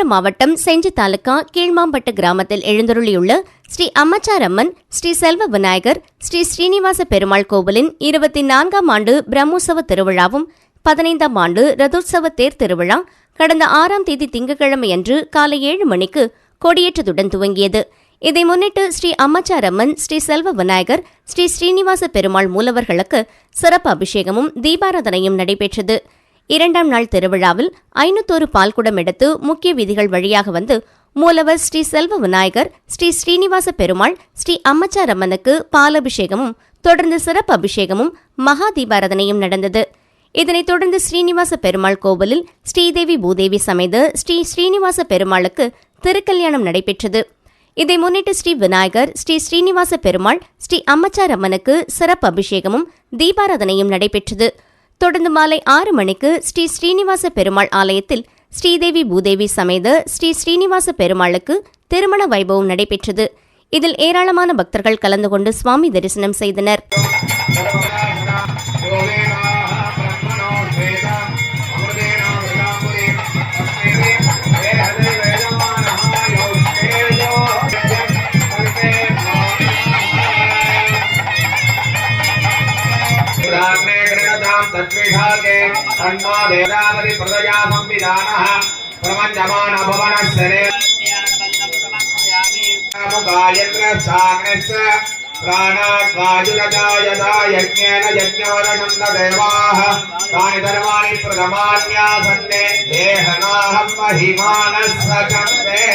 விழுப்புரம் மாவட்டம் செஞ்சி தாலுகா கீழ்மாம்பட்டு கிராமத்தில் எழுந்தருளியுள்ள ஸ்ரீ அம்மச்சாரம்மன் ஸ்ரீ செல்வ விநாயகர் ஸ்ரீ ஸ்ரீனிவாச பெருமாள் கோவிலின் இருபத்தி நான்காம் ஆண்டு பிரம்மோற்சவ திருவிழாவும் பதினைந்தாம் ஆண்டு ரதோற்சவ தேர் திருவிழா கடந்த ஆறாம் தேதி திங்கட்கிழமையன்று காலை ஏழு மணிக்கு கொடியேற்றத்துடன் துவங்கியது. இதை முன்னிட்டு ஸ்ரீ அம்மச்சாரம்மன் ஸ்ரீ செல்வ விநாயகர் ஸ்ரீ ஸ்ரீனிவாச பெருமாள் மூலவர்களுக்கு சிறப்பு அபிஷேகமும் தீபாராதனையும் நடைபெற்றது. இரண்டாம் நாள் திருவிழாவில் ஐநூத்தோரு பால்குடம் எடுத்து முக்கிய வீதிகள் வழியாக வந்து மூலவர் ஸ்ரீ செல்வ விநாயகர் ஸ்ரீ ஸ்ரீனிவாச பெருமாள் ஸ்ரீ அம்மச்சாரம்மனுக்கு பாலபிஷேகமும் தொடர்ந்து சிறப்பு அபிஷேகமும் மகா தீபாராதனையும் நடந்தது. இதனைத் தொடர்ந்து ஸ்ரீனிவாச பெருமாள் கோவிலில் ஸ்ரீதேவி பூதேவி சமைத்து ஸ்ரீ ஸ்ரீனிவாச பெருமாளுக்கு திருக்கல்யாணம் நடைபெற்றது. இதை முன்னிட்டு ஸ்ரீ விநாயகர் ஸ்ரீ ஸ்ரீனிவாச பெருமாள் ஸ்ரீ அம்மச்சார் அம்மனுக்கு சிறப்பு அபிஷேகமும் தீபாராதனையும் நடைபெற்றது. தொடர்ந்து மாலை ஆறு மணிக்கு ஸ்ரீ ஸ்ரீனிவாச பெருமாள் ஆலயத்தில் ஸ்ரீதேவி பூதேவி சமேத ஸ்ரீ ஸ்ரீனிவாச பெருமாளுக்கு திருமண வைபவம் நடைபெற்றது. இதில் ஏராளமான பக்தர்கள் கலந்து கொண்டு சுவாமி தரிசனம் செய்தனர். తద్విషాకే తన్మో దేవదాపతి ప్రజయా సంవిధాన ప్రమంజమాన భవన శరే గాయత్ర సాగ్నశ్చ ప్రాణాద్వాజురదాయదాయజ్ఞేన యజ్ఞవరనంద దేవాః తాని ధర్మాణి ప్రథమాన్యాసన్నే దేహనాహం మహిమానస్స కందే